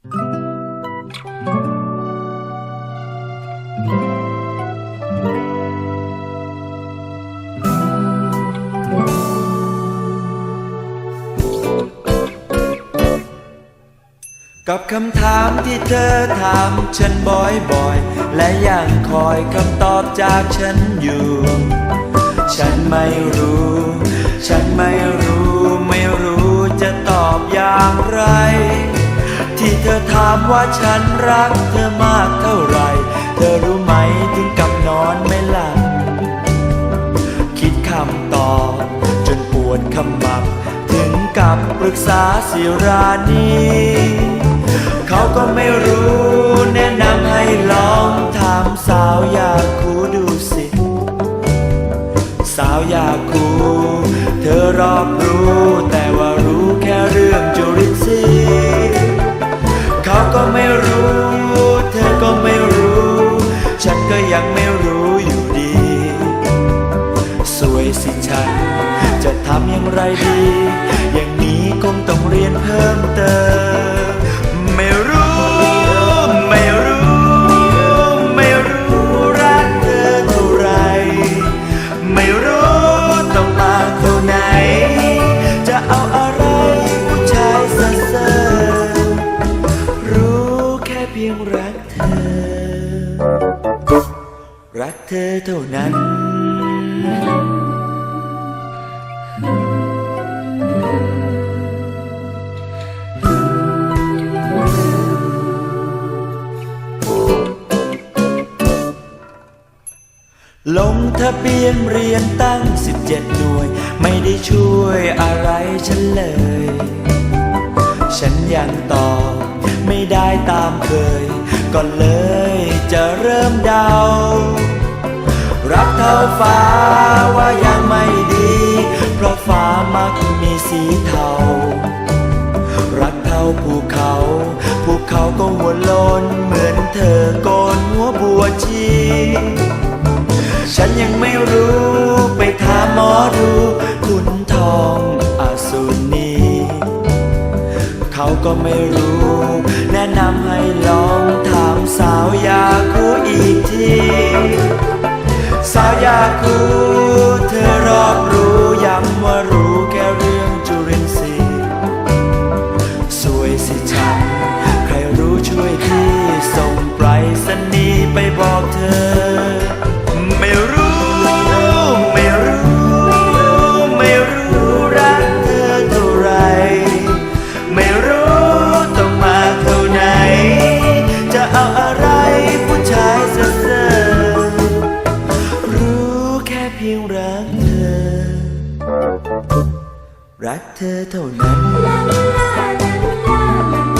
กับคำถามที่เธอถามฉันบ่อยๆ และยังคอยคำตอบจากฉันอยู่ ฉันไม่รู้ ฉันไม่รู้ ไม่รู้จะตอบอย่างไร ที่เธอถามว่าฉันรักเธอมากเท่าไหรเธอรู้ไหมถึงกับนอนไม่หลับ คิดคำตอบจนปวดขมับ ถึงกับปรึกษาสิรานีเขาก็ไม่รู้แนะนำให้ลองถามสาวยาคูดูสิ สาวยาคู เธอรอบรู้ำอย่างไรดี อย่างนี้คงต้องเรียนเพิ่มเติม ไม่รู้ ไม่รู้ ไม่รู้รักเธอเท่าไร ไม่รู้ต้องมาเท่าไหน จะเอาอะไรผู้ชายเซ่อๆรู้แค่เพียงรักเธอ รักเธอเท่านั้น ลงทะเบียนเรียนตั้ง 17 หน่วย ไม่ได้ช่วยอะไรฉันเลย ฉันยังตอบไม่ได้ตามเคย ก็เลยจะเริ่มเดา รักเท่าฟ้าว่ายัง ก็ไม่รู้ แนะนำให้ รักเธอ รักเธอเท่านั้น